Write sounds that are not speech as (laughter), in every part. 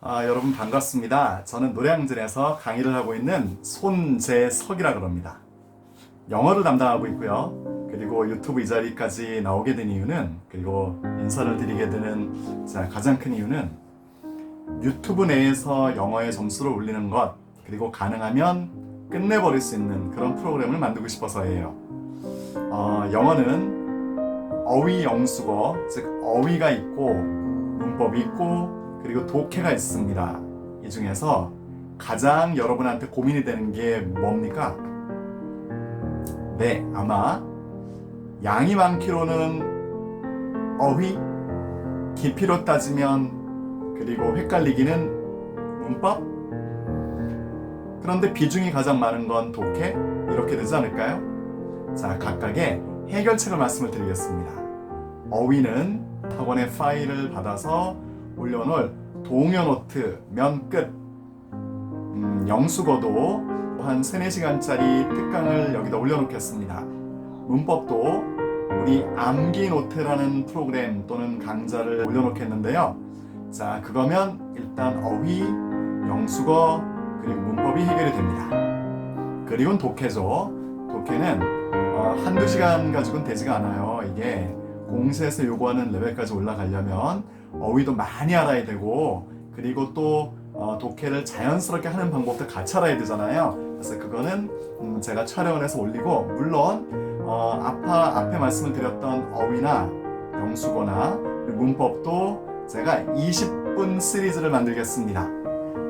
아, 여러분 반갑습니다. 저는 노량진에서 강의를 하고 있는 손재석이라 그럽니다. 영어를 담당하고 있고요. 그리고 유튜브 이 자리까지 나오게 된 이유는 그리고 인사를 드리게 되는 자, 가장 큰 이유는 유튜브 내에서 영어의 점수를 올리는 것 그리고 가능하면 끝내버릴 수 있는 그런 프로그램을 만들고 싶어서예요. 어, 영어는 어휘 영수거 즉 어휘가 있고 문법이 있고 그리고 독해가 있습니다. 이 중에서 가장 여러분한테 고민이 되는 게 뭡니까? 네, 아마 양이 많기로는 어휘, 깊이로 따지면 그리고 헷갈리기는 문법. 그런데 비중이 가장 많은 건 독해 이렇게 되지 않을까요? 자, 각각의 해결책을 말씀을 드리겠습니다. 어휘는 학원의 파일을 받아서 올려놓을 동요 노트 면 끝. 음, 영수거도 한 3, 4시간짜리 특강을 여기다 올려놓겠습니다. 문법도 우리 암기 노트라는 프로그램 또는 강좌를 올려놓겠는데요. 자, 그거면 일단 어휘, 영수거, 그리고 문법이 해결이 됩니다. 그리고 독해죠. 독해는 어, 한두 시간 가지고는 되지가 않아요. 이게 공시에서 요구하는 레벨까지 올라가려면 어휘도 많이 알아야 되고 그리고 또 어, 독해를 자연스럽게 하는 방법도 같이 알아야 되잖아요. 그래서 그거는 음, 제가 촬영을 해서 올리고 물론 어, 아파 앞에 말씀을 드렸던 어휘나 그리고 문법도 제가 20분 시리즈를 만들겠습니다.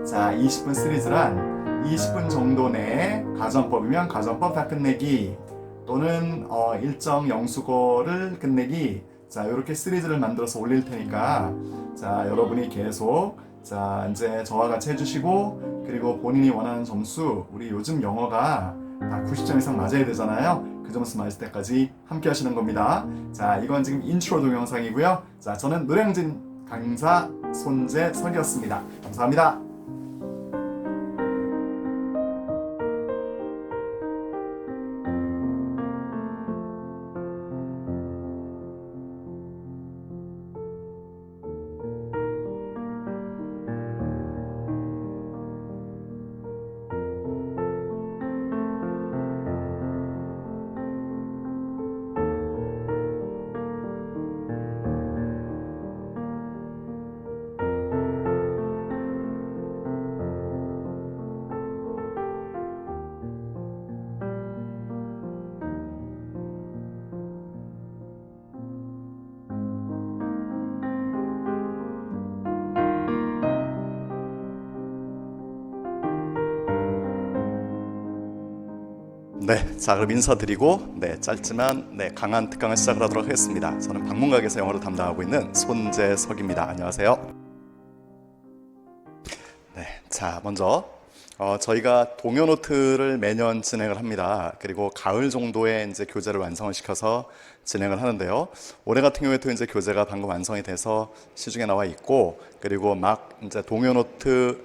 자, 20분 시리즈란 20분 정도 내에 가정법이면 가정법 다 끝내기 또는 어, 일정 영수거를 끝내기 자 이렇게 시리즈를 만들어서 올릴 테니까 자 여러분이 계속 자 이제 저와 같이 해주시고 그리고 본인이 원하는 점수 우리 요즘 영어가 다 90점 이상 맞아야 되잖아요. 그 점수 맞을 때까지 함께 하시는 겁니다. 자 이건 지금 인트로 동영상이고요. 자 저는 노량진 강사 손재석이었습니다. 감사합니다. 네, 자 그럼 인사드리고 네 짧지만 네 강한 특강을 시작을 하도록 하겠습니다. 저는 방문각에서 영어를 담당하고 있는 손재석입니다. 안녕하세요. 네, 자 먼저 어, 저희가 동요 노트를 매년 진행을 합니다. 그리고 가을 정도에 이제 교재를 완성을 시켜서 진행을 하는데요. 올해 같은 경우에도 이제 교재가 방금 완성이 돼서 시중에 나와 있고 그리고 막 이제 동요 노트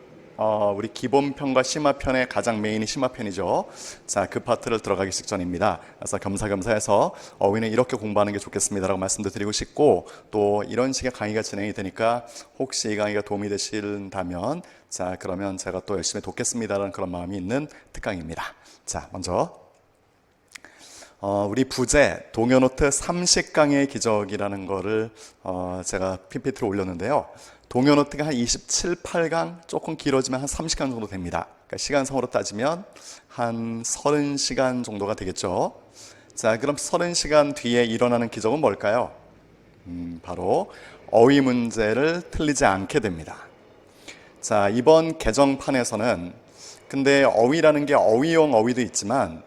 어, 우리 기본편과 심화편의 가장 메인이 심화편이죠. 자, 그 파트를 들어가기 직전입니다. 그래서 겸사겸사해서 어휘는 이렇게 공부하는 게 좋겠습니다라고 말씀도 드리고 싶고 또 이런 식의 강의가 진행이 되니까 혹시 이 강의가 도움이 되신다면 자, 그러면 제가 또 열심히 돕겠습니다라는 그런 마음이 있는 특강입니다. 자, 먼저 어, 우리 부제 동요노트 30강의 기적이라는 거를 어, 제가 PPT로 올렸는데요. 동요노트가 한 27, 8강 조금 길어지면 한 30강 정도 됩니다. 그러니까 시간성으로 따지면 한 30시간 정도가 되겠죠. 자, 그럼 30시간 뒤에 일어나는 기적은 뭘까요? 음, 바로 어휘 문제를 틀리지 않게 됩니다. 자, 이번 개정판에서는 근데 어휘라는 게 어휘용 어휘도 있지만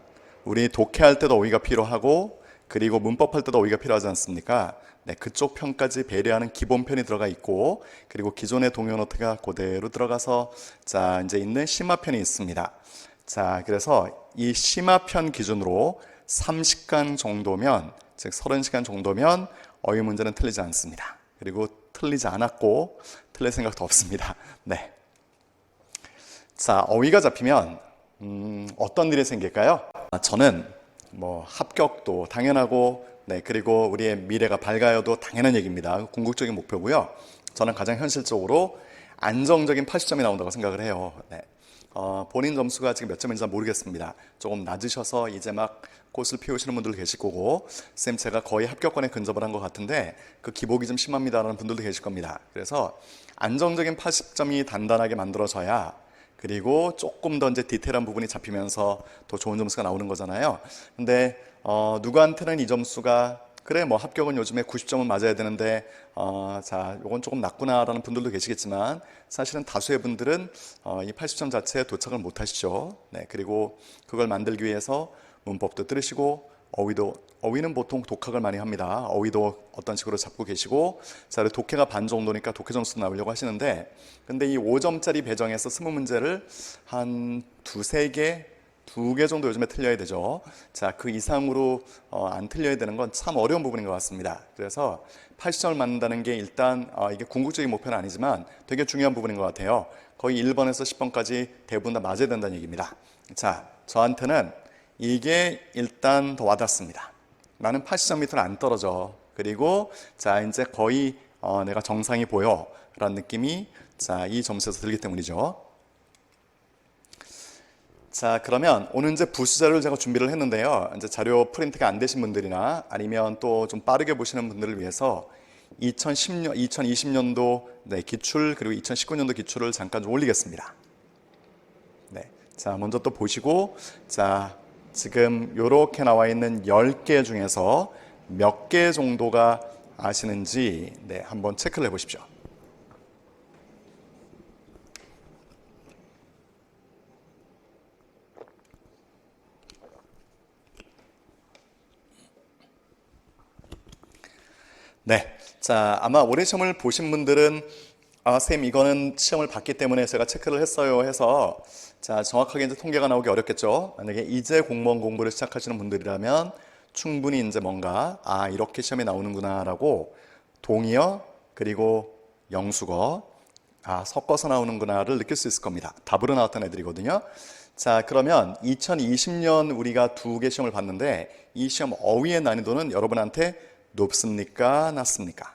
우리 독해할 때도 어휘가 필요하고 그리고 문법할 때도 어휘가 필요하지 않습니까? 네, 그쪽 편까지 배려하는 기본편이 들어가 있고 그리고 기존의 동요 노트가 그대로 들어가서 자, 이제 있는 심화편이 있습니다. 자, 그래서 이 심화편 기준으로 30강 정도면 즉 30시간 정도면 어휘 문제는 틀리지 않습니다. 그리고 틀리지 않았고 틀릴 생각도 없습니다. (laughs) 네. 자, 어휘가 잡히면 음, 어떤 일이 생길까요? 아, 저는 뭐 합격도 당연하고 네, 그리고 우리의 미래가 밝아요도 당연한 얘기입니다. 궁극적인 목표고요. 저는 가장 현실적으로 안정적인 80점이 나온다고 생각을 해요. 네. 어, 본인 점수가 지금 몇 점인지 잘 모르겠습니다. 조금 낮으셔서 이제 막 꽃을 피우시는 분들도 계실 거고, 쌤 제가 거의 합격권에 근접을 한 것 같은데 그 기복이 좀 심합니다라는 분들도 계실 겁니다. 그래서 안정적인 80점이 단단하게 만들어져야 그리고 조금 더 이제 디테일한 부분이 잡히면서 더 좋은 점수가 나오는 거잖아요. 근데 어, 누구한테는 이 점수가 그래 뭐 합격은 요즘에 90점은 맞아야 되는데 어, 자 요건 조금 낮구나라는 분들도 계시겠지만 사실은 다수의 분들은 어, 이 80점 자체에 도착을 못 하시죠. 네 그리고 그걸 만들기 위해서 문법도 들으시고 어휘도 어휘는 보통 독학을 많이 합니다. 어휘도 어떤 식으로 잡고 계시고 자 독해가 반 정도니까 독해 점수 나오려고 하시는데 근데 이 5점짜리 배정에서 20문제를 한 두세 개 두 개 정도 요즘에 틀려야 되죠. 자, 그 이상으로 어, 안 틀려야 되는 건 참 어려운 부분인 것 같습니다. 그래서 80점을 맞는다는 게 일단 어, 이게 궁극적인 목표는 아니지만 되게 중요한 부분인 것 같아요. 거의 1번에서 10번까지 대부분 다 맞아야 된다는 얘기입니다. 자, 저한테는 이게 일단 더 와닿습니다. 나는 80점 밑으로 안 떨어져. 그리고 자, 이제 거의 어, 내가 정상이 보여. 라는 느낌이 자, 이 점수에서 들기 때문이죠. 자, 그러면 오늘 이제 부수 자료를 제가 준비를 했는데요. 이제 자료 프린트가 안 되신 분들이나 아니면 또 좀 빠르게 보시는 분들을 위해서 2010년, 2020년도 네, 기출 그리고 2019년도 기출을 잠깐 좀 올리겠습니다. 네. 자, 먼저 또 보시고 자, 지금 이렇게 나와 있는 10개 중에서 몇 개 정도가 아시는지 네, 한번 체크를 해 보십시오. 네. 자, 아마 올해 시험을 보신 분들은 아, 쌤, 이거는 시험을 봤기 때문에 제가 체크를 했어요 해서 자, 정확하게 이제 통계가 나오기 어렵겠죠. 만약에 이제 공무원 공부를 시작하시는 분들이라면 충분히 이제 뭔가 아, 이렇게 시험에 나오는구나라고 동의어 그리고 영수거 아, 섞어서 나오는구나를 느낄 수 있을 겁니다. 답으로 나왔던 애들이거든요. 자, 그러면 2020년 우리가 두 개 시험을 봤는데 이 시험 어휘의 난이도는 여러분한테 높습니까? 낮습니까?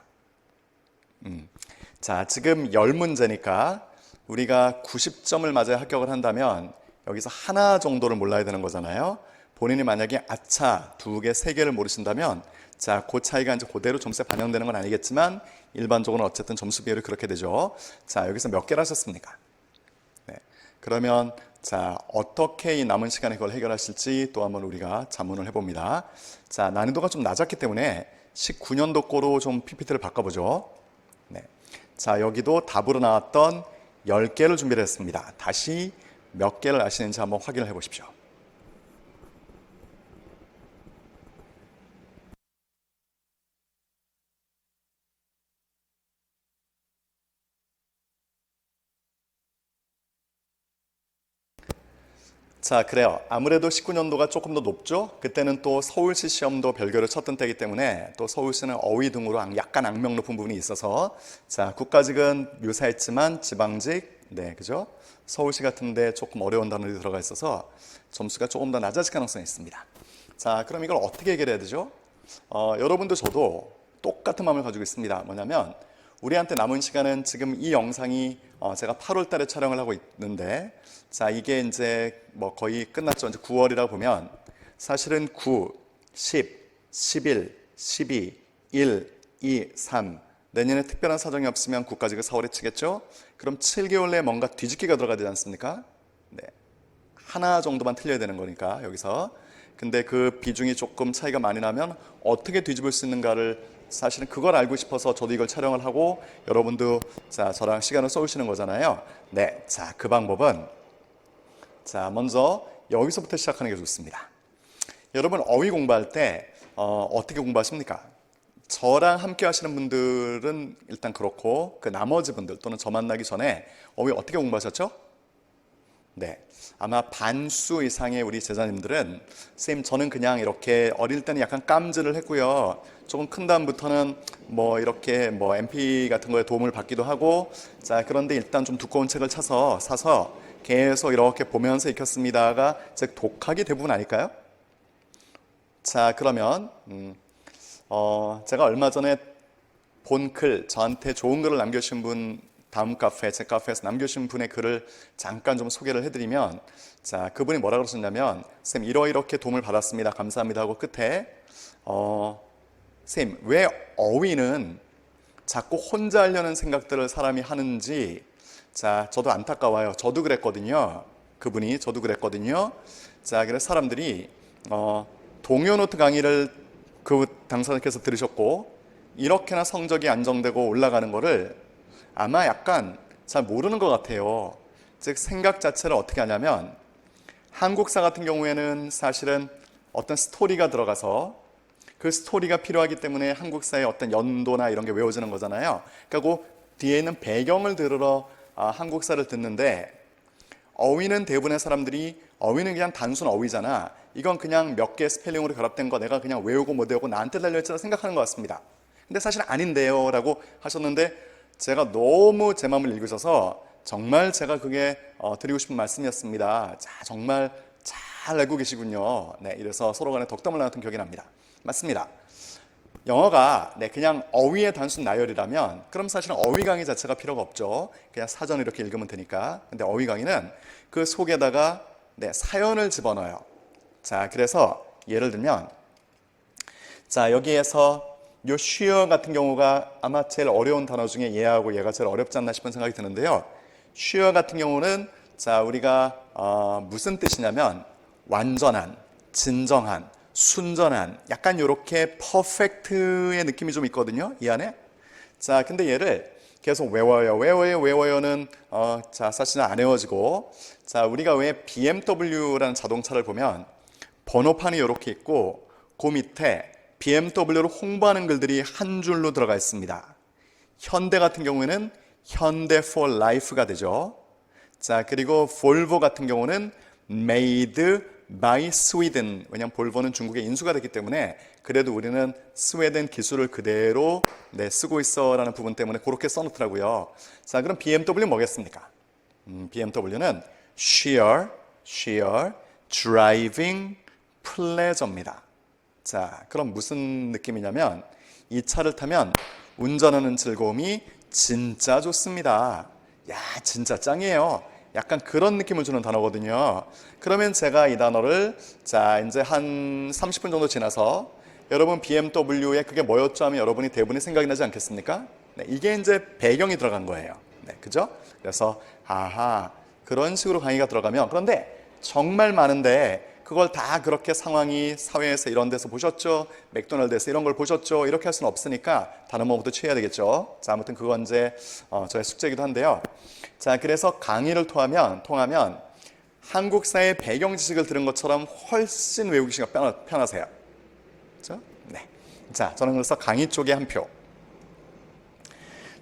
음. 자, 지금 10문제니까 우리가 90점을 맞아야 합격을 한다면 여기서 하나 정도를 몰라야 되는 거잖아요. 본인이 만약에 아차 두 개, 세 개를 모르신다면 자, 그 차이가 이제 그대로 점수에 반영되는 건 아니겠지만 일반적으로 어쨌든 점수 비율이 그렇게 되죠. 자, 여기서 몇 개를 하셨습니까? 네. 그러면 자, 어떻게 이 남은 시간에 그걸 해결하실지 또 한번 우리가 자문을 해봅니다. 자, 난이도가 좀 낮았기 때문에 19년도 거로 좀 PPT를 바꿔보죠. 네. 자, 여기도 답으로 나왔던 10개를 준비를 했습니다. 다시 몇 개를 아시는지 한번 확인을 해 보십시오. 자, 그래요. 아무래도 19년도가 조금 더 높죠? 그때는 또 서울시 시험도 별개로 쳤던 때이기 때문에 또 서울시는 어휘 등으로 악- 약간 악명 높은 부분이 있어서 자, 국가직은 묘사했지만 지방직, 네, 그죠? 서울시 같은데 조금 어려운 단어들이 들어가 있어서 점수가 조금 더 낮아질 가능성이 있습니다. 자, 그럼 이걸 어떻게 해결해야 되죠? 어, 여러분도 저도 똑같은 마음을 가지고 있습니다. 뭐냐면 우리한테 남은 시간은 지금 이 영상이 어, 제가 8월 달에 촬영을 하고 있는데 자, 이게 이제 뭐 거의 끝났죠. 이제 9월이라 보면 사실은 9, 10, 11, 12, 1, 2, 3 내년에 특별한 사정이 없으면 국가직을 4월에 치겠죠? 그럼 7개월 내에 뭔가 뒤집기가 들어가야 되지 않습니까? 네. 하나 정도만 틀려야 되는 거니까 여기서 근데 그 비중이 조금 차이가 많이 나면 어떻게 뒤집을 수 있는가를 사실은 그걸 알고 싶어서 저도 이걸 촬영을 하고 여러분도 자 저랑 시간을 쏘시는 거잖아요. 네, 자 그 방법은 자 먼저 여기서부터 시작하는 게 좋습니다. 여러분 어휘 공부할 때 어, 어떻게 공부하십니까? 저랑 함께 하시는 분들은 일단 그렇고 그 나머지 분들 또는 저 만나기 전에 어휘 어떻게 공부하셨죠? 네. 아마 반수 이상의 우리 제자님들은 쌤 저는 그냥 이렇게 어릴 때는 약간 깜질을 했고요. 조금 큰 다음부터는 뭐 이렇게 뭐 MP 같은 거에 도움을 받기도 하고 자 그런데 일단 좀 두꺼운 책을 차서 사서 계속 이렇게 보면서 익혔습니다가 즉 독학이 대부분 아닐까요? 자 그러면 음, 어, 제가 얼마 전에 본 글 저한테 좋은 글을 남겨주신 분 다음 카페, 제 카페에서 남겨주신 분의 글을 잠깐 좀 소개를 해드리면, 자, 그분이 뭐라 그러셨냐면, 쌤, 이러이렇게 도움을 받았습니다. 감사합니다. 하고 끝에, 어, 쌤, 왜 어휘는 자꾸 혼자 하려는 생각들을 사람이 하는지, 자, 저도 안타까워요. 저도 그랬거든요. 그분이, 저도 그랬거든요. 자, 그래서 사람들이, 어, 동요 노트 강의를 그 당사자께서 들으셨고, 이렇게나 성적이 안정되고 올라가는 거를 아마 약간 잘 모르는 것 같아요. 즉, 생각 자체를 어떻게 하냐면, 한국사 같은 경우에는 사실은 어떤 스토리가 들어가서 그 스토리가 필요하기 때문에 한국사의 어떤 연도나 이런 게 외워지는 거잖아요. 그러니까 그 뒤에 있는 배경을 들으러 아, 한국사를 듣는데 어휘는 대부분의 사람들이 어휘는 그냥 단순 어휘잖아. 이건 그냥 몇 개의 스펠링으로 결합된 거 내가 그냥 외우고 못 외우고 나한테 달려있잖아 생각하는 것 같습니다. 근데 사실 아닌데요. 라고 하셨는데 제가 너무 제 마음을 읽으셔서 정말 제가 그게 어, 드리고 싶은 말씀이었습니다. 자, 정말 잘 알고 계시군요. 네, 이래서 서로 간에 덕담을 나눴던 기억이 납니다. 맞습니다. 영어가 네, 그냥 어휘의 단순 나열이라면 그럼 사실은 어휘 강의 자체가 필요가 없죠. 그냥 사전을 이렇게 읽으면 되니까. 근데 어휘 강의는 그 속에다가 네, 사연을 집어넣어요. 자, 그래서 예를 들면 자, 여기에서 요 쉬어 같은 경우가 아마 제일 어려운 단어 중에 얘하고 얘가 제일 어렵지 않나 싶은 생각이 드는데요. 쉬어 같은 경우는 자, 우리가 어, 무슨 뜻이냐면 완전한, 진정한, 순전한 약간 이렇게 퍼펙트의 느낌이 좀 있거든요. 이 안에. 자, 근데 얘를 계속 외워요, 외워요, 외워요는 어, 자 사실은 안 외워지고 자 우리가 왜 BMW라는 자동차를 보면 번호판이 이렇게 있고 그 밑에 BMW를 홍보하는 글들이 한 줄로 들어가 있습니다. 현대 같은 경우에는 현대 for life가 되죠. 자 그리고 볼보 같은 경우는 made by Sweden. 왜냐하면 볼보는 중국의 인수가 됐기 때문에 그래도 우리는 스웨덴 기술을 그대로 네, 쓰고 있어라는 부분 때문에 그렇게 써놓더라고요. 자, 그럼 BMW 뭐겠습니까? 음, BMW는 sheer, sheer, driving pleasure입니다. 자, 그럼 무슨 느낌이냐면 이 차를 타면 운전하는 즐거움이 진짜 좋습니다. 야, 진짜 짱이에요. 약간 그런 느낌을 주는 단어거든요. 그러면 제가 이 단어를 자 이제 한 30분 정도 지나서 여러분 BMW에 그게 뭐였죠 하면 여러분이 대부분이 생각이 나지 않겠습니까? 네, 이게 이제 배경이 들어간 거예요. 네, 그죠? 그래서 아하 그런 식으로 강의가 들어가면 그런데 정말 많은데 그걸 다 그렇게 상황이 사회에서 이런 데서 보셨죠? 맥도날드에서 이런 걸 보셨죠? 이렇게 할 수는 없으니까 다른 뭐부터 취해야 되겠죠. 자, 아무튼 그건 이제 어, 저의 숙제이기도 한데요. 자, 그래서 강의를 통하면 통하면 한국사의 배경 지식을 들은 것처럼 훨씬 외우기 시가 편하 세요. 그렇죠? 네. 자, 저는 그래서 강의 쪽에 한 표.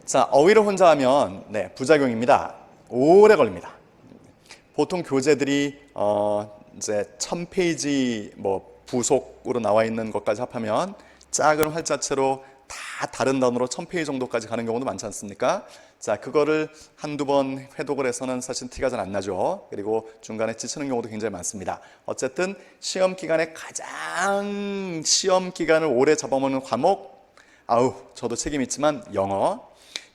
자, 어휘를 혼자 하면 네, 부작용입니다. 오래 걸립니다. 보통 교재들이 어, 이제 천 페이지 뭐 부속으로 나와 있는 것까지 합하면 작은 활자체로 다 다른 단어로 천 페이지 정도까지 가는 경우도 많지 않습니까? 자, 그거를 한두 번 회독을 해서는 사실 티가 잘 안 나죠. 그리고 중간에 지치는 경우도 굉장히 많습니다. 어쨌든 시험 기간에 가장 시험 기간을 오래 잡아먹는 과목, 아우, 저도 책임 있지만 영어.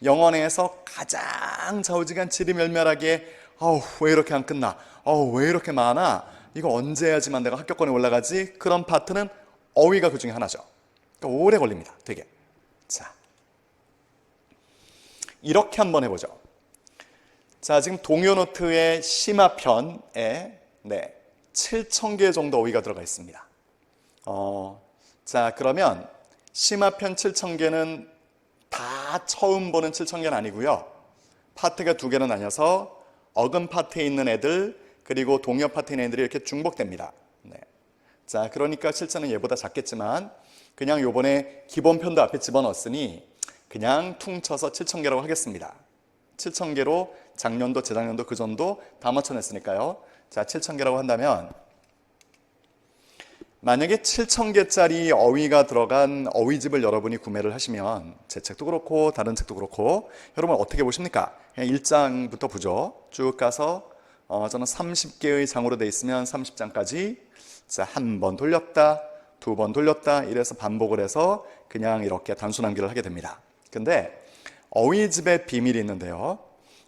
영어 내에서 가장 좌우지간 지리멸멸하게, 아우, 왜 이렇게 안 끝나? 아우, 왜 이렇게 많아? 이거 언제 해야지만 내가 합격권에 올라가지? 그런 파트는 어휘가 그 중에 하나죠. 그러니까 오래 걸립니다. 되게. 자. 이렇게 한번 해보죠. 자, 지금 동요 노트의 심화편에 네, 7,000개 정도 어휘가 들어가 있습니다. 어, 자, 그러면 심화편 7,000개는 다 처음 보는 7,000개는 아니고요. 파트가 두 개로 나뉘어서 어근 파트에 있는 애들 그리고 동요 파트에 있는 애들이 이렇게 중복됩니다. 네. 자, 그러니까 실제는 얘보다 작겠지만 그냥 요번에 기본 편도 앞에 집어넣었으니 그냥 퉁쳐서 7,000개라고 하겠습니다. 7,000개로 작년도, 재작년도, 그전도 다 맞춰냈으니까요. 자, 7,000개라고 한다면 만약에 7,000개짜리 어휘가 들어간 어휘집을 여러분이 구매를 하시면 제 책도 그렇고 다른 책도 그렇고 여러분 어떻게 보십니까? 그냥 1장부터 보죠. 쭉 가서 어, 저는 30개의 장으로 돼 있으면 30장까지 자, 한 번 돌렸다, 두 번 돌렸다 이래서 반복을 해서 그냥 이렇게 단순 암기를 하게 됩니다. 근데 어휘집의 비밀이 있는데요.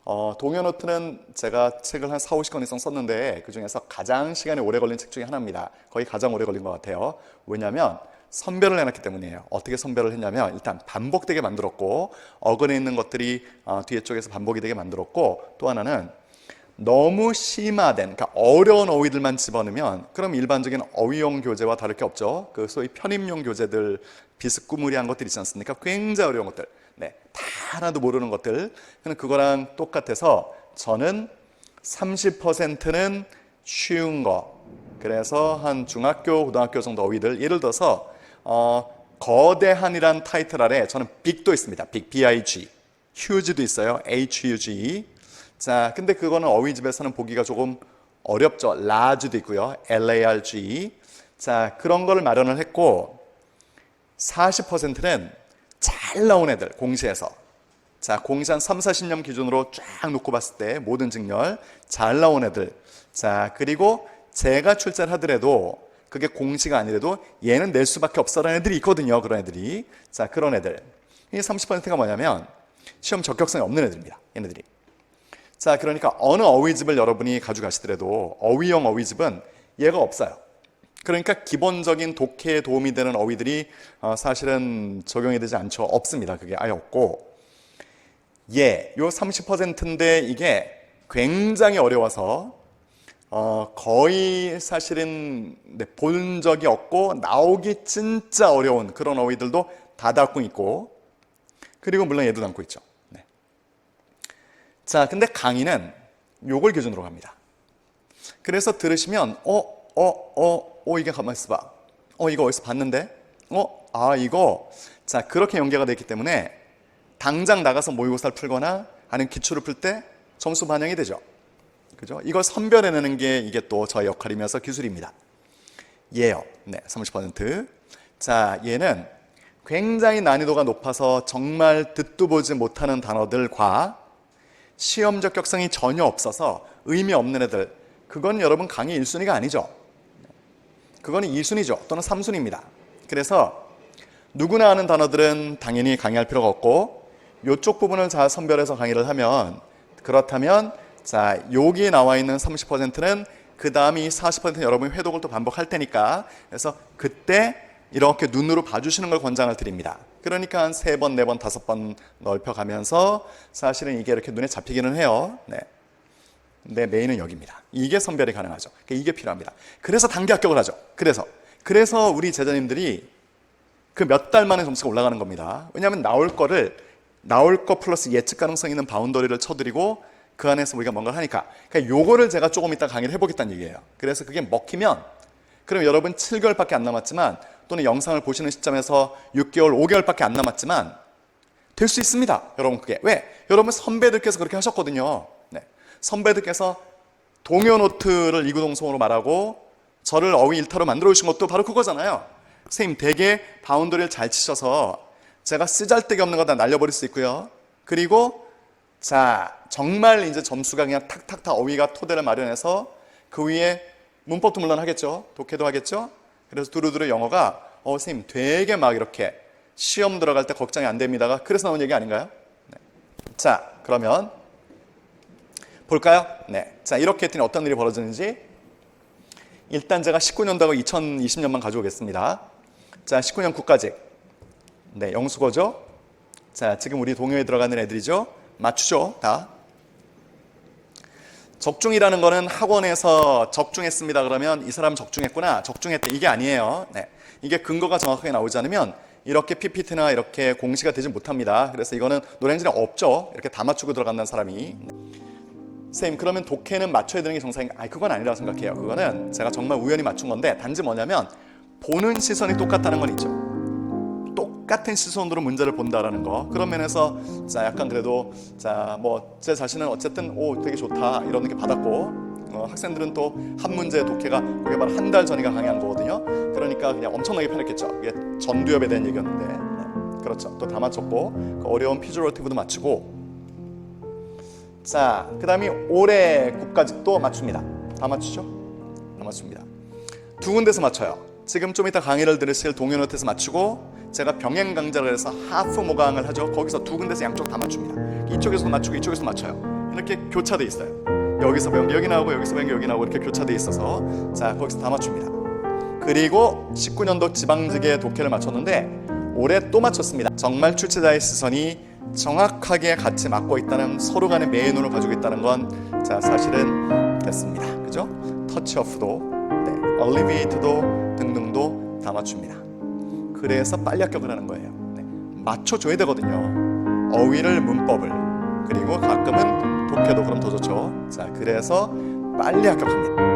어, 동요노트는 제가 책을 한 4, 50권 이상 썼는데 그 중에서 가장 시간이 오래 걸린 책 중에 하나입니다. 거의 가장 오래 걸린 것 같아요. 왜냐하면 선별을 해놨기 때문이에요. 어떻게 선별을 했냐면 일단 반복되게 만들었고 어근에 있는 것들이 어, 뒤에 쪽에서 반복이 되게 만들었고 또 하나는 너무 심화된, 그러니까 어려운 어휘들만 집어넣으면 그럼 일반적인 어휘용 교재와 다를 게 없죠. 그 소위 편입용 교재들 비스꾸무리한 것들 있지 않습니까? 굉장히 어려운 것들. 네, 다 하나도 모르는 것들. 근데 그거랑 똑같아서 저는 30%는 쉬운 거. 그래서 한 중학교, 고등학교 정도 어휘들 예를 들어서 어, 거대한이란 타이틀 아래 저는 빅도 있습니다. 빅, B-I-G. 휴지도 있어요. H-U-G. 자, 근데 그거는 어휘집에서는 보기가 조금 어렵죠. large도 있고요. L-A-R-G. 자, 그런 거를 마련을 했고 40%는 잘 나온 애들 공시에서 자, 공시 한 3, 40년 기준으로 쫙 놓고 봤을 때 모든 직렬 잘 나온 애들. 자, 그리고 제가 출제를 하더라도 그게 공시가 아니라도 얘는 낼 수밖에 없어라는 애들이 있거든요. 그런 애들이. 자, 그런 애들. 이 30%가 뭐냐면 시험 적격성이 없는 애들입니다. 얘네들이. 자, 그러니까 어느 어휘집을 여러분이 가져가시더라도 어휘형 어휘집은 얘가 없어요. 그러니까 기본적인 독해에 도움이 되는 어휘들이 어, 사실은 적용이 되지 않죠. 없습니다. 그게 아예 없고. 예, 요 30%인데 이게 굉장히 어려워서 어, 거의 사실은 네, 본 적이 없고 나오기 진짜 어려운 그런 어휘들도 다 담고 있고 그리고 물론 얘도 담고 있죠. 네. 자, 근데 강의는 요걸 기준으로 갑니다. 그래서 들으시면 어, 어, 어, 어 이게 가만 있어 봐. 어 이거 어디서 봤는데? 어, 아 이거 자 그렇게 연계가 되기 때문에 당장 나가서 모의고사를 풀거나 아니면 기출을 풀 때 점수 반영이 되죠. 그죠? 이걸 선별해내는 게 이게 또 저의 역할이면서 기술입니다. 얘요. 네, 30%. 자, 얘는 굉장히 난이도가 높아서 정말 듣도 보지 못하는 단어들과 시험 적격성이 전혀 없어서 의미 없는 애들. 그건 여러분 강의 1순위가 아니죠. 그거는 2순위죠. 또는 3순위입니다. 그래서 누구나 아는 단어들은 당연히 강의할 필요가 없고 이쪽 부분을 잘 선별해서 강의를 하면 그렇다면 자 여기에 나와 있는 30%는 그 다음 이 40% 여러분이 회독을 또 반복할 테니까 그래서 그때 이렇게 눈으로 봐주시는 걸 권장을 드립니다. 그러니까 한 세 번, 네 번, 다섯 번 넓혀가면서 사실은 이게 이렇게 눈에 잡히기는 해요. 네. 내 메인은 여기입니다. 이게 선별이 가능하죠. 그러니까 이게 필요합니다. 그래서 단기 합격을 하죠. 그래서 그래서 우리 제자님들이 그 몇 달 만에 점수가 올라가는 겁니다. 왜냐하면 나올 거를 나올 거 플러스 예측 가능성 있는 바운더리를 쳐드리고 그 안에서 우리가 뭔가를 하니까 그러니까 요거를 제가 조금 이따 강의를 해보겠다는 얘기예요. 그래서 그게 먹히면 그럼 여러분 7개월밖에 안 남았지만 또는 영상을 보시는 시점에서 6개월, 5개월밖에 안 남았지만 될 수 있습니다. 여러분 그게 왜? 여러분 선배들께서 그렇게 하셨거든요. 네. 선배들께서 동요 노트를 이구동성으로 말하고 저를 어휘 일타로 만들어 주신 것도 바로 그거잖아요. 선생님 되게 바운더리를 잘 치셔서 제가 쓰잘데기 없는 거 다 날려버릴 수 있고요. 그리고 자 정말 이제 점수가 그냥 탁탁탁 어휘가 토대를 마련해서 그 위에 문법도 물론 하겠죠. 독해도 하겠죠. 그래서 두루두루 영어가 어 선생님 되게 막 이렇게 시험 들어갈 때 걱정이 안 됩니다가 그래서 나온 얘기 아닌가요? 네. 자 그러면 볼까요? 네. 자 이렇게 했더니 어떤 일이 벌어지는지 일단 제가 19년도하고 2020년만 가져오겠습니다. 자 19년 국가직 네 영수거죠. 자 지금 우리 동요에 들어가는 애들이죠. 맞추죠 다. 적중이라는 거는 학원에서 적중했습니다. 그러면 이 사람 적중했구나. 적중했대. 이게 아니에요. 네. 이게 근거가 정확하게 나오지 않으면 이렇게 PPT나 이렇게 공시가 되지 못합니다. 그래서 이거는 노래행진에 없죠. 이렇게 다 맞추고 들어간다는 사람이. 선생님 그러면 독해는 맞춰야 되는 게 정상인가? 아니 그건 아니라고 생각해요. 그거는 제가 정말 우연히 맞춘 건데 단지 뭐냐면 보는 시선이 똑같다는 건 있죠 똑같은 시선으로 문제를 본다라는 거. 그런 면에서 자 약간 그래도 자 뭐 제 자신은 어쨌든 오 되게 좋다 이런 느낌 받았고 어, 학생들은 또 한 문제 독해가 그게 바로 한 달 전이가 강의한 거거든요. 그러니까 그냥 엄청나게 편했겠죠. 이게 전두엽에 대한 얘기였는데. 네, 그렇죠. 또 다 맞췄고 그 어려운 피주로티브도 맞추고. 자 그 다음이 올해 국가직도 맞춥니다. 다 맞추죠? 다 맞춥니다. 두 군데서 맞춰요. 지금 좀 이따 강의를 들으실 동요노트에서 맞추고 제가 병행 강좌를 해서 하프 모강을 하죠. 거기서 두 군데서 양쪽 다 맞춥니다. 이쪽에서 맞추고 이쪽에서 맞춰요. 이렇게 교차돼 있어요. 여기서 배운 게 여기 나오고 여기서 배운 게 여기 나오고 이렇게 교차돼 있어서 자 거기서 다 맞춥니다. 그리고 19년도 지방직의 독해를 맞췄는데 올해 또 맞췄습니다. 정말 출제자의 시선이 정확하게 같이 맞고 있다는 서로 간의 매너를 가지고 있다는 건 자 사실은 됐습니다. 그죠? 터치오프도, 네, 얼리베이트도 등등도 다 맞춥니다. 그래서 빨리 합격을 하는 거예요. 네, 맞춰줘야 되거든요. 어휘를 문법을 그리고 가끔은 독해도 그럼 더 좋죠. 자 그래서 빨리 합격합니다.